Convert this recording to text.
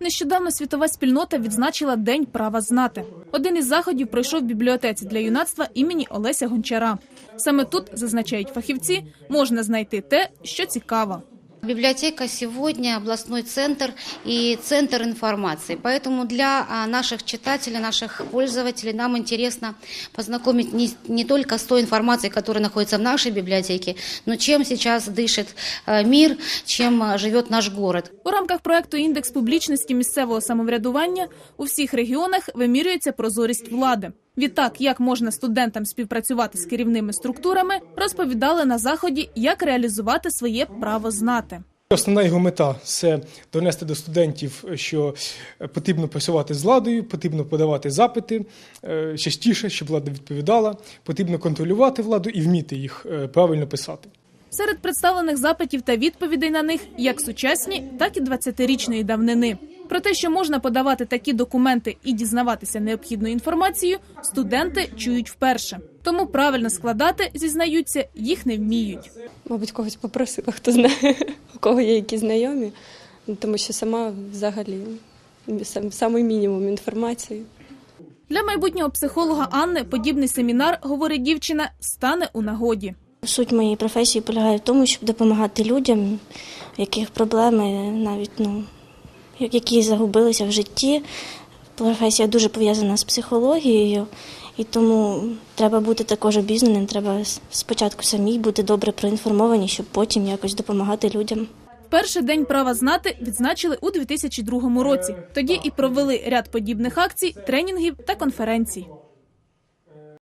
Нещодавно світова спільнота відзначила День права знати. Один із заходів пройшов в бібліотеці для юнацтва імені Олеся Гончара. Саме тут, зазначають фахівці, можна знайти те, що цікаво. Библиотека сегодня областной центр и центр информации. Поэтому для а, наших читателей, наших пользователей нам интересно познакомить не, не только с той информацией, которая находится в нашей библиотеке, но чем сейчас дышит э, мир, чем а, живет наш город. У рамках проекту Індекс публічності місцевого самоврядування у всіх регіонах вимірюється прозорість влади. Відтак, як можна студентам співпрацювати з керівними структурами, розповідали на заході, як реалізувати своє право знати. Основна його мета це донести до студентів, що потрібно працювати з владою, потрібно подавати запити е, частіше, щоб влада відповідала, потрібно контролювати владу і вміти їх е, правильно писати. Серед представлених запитів та відповідей на них як сучасні, так і 20-річної давнини. Про те, що можна подавати такі документи і дізнаватися необхідну інформацію, студенти чують вперше. Тому правильно складати, зізнаються, їх не вміють. Мабуть, когось попросила, хто знає, у кого є які знайомі, тому що сама взагалі сам, самий мінімум інформації. Для майбутнього психолога Анни подібний семінар, говорить дівчина, стане у нагоді. Суть моєї професії полягає в тому, щоб допомагати людям, в яких проблеми навіть ну, які загубилися в житті. Професія дуже пов'язана з психологією, і тому треба бути також обізнаним. Треба спочатку самій бути добре проінформовані, щоб потім якось допомагати людям. Перший день права знати відзначили у 2002 році. Тоді і провели ряд подібних акцій, тренінгів та конференцій.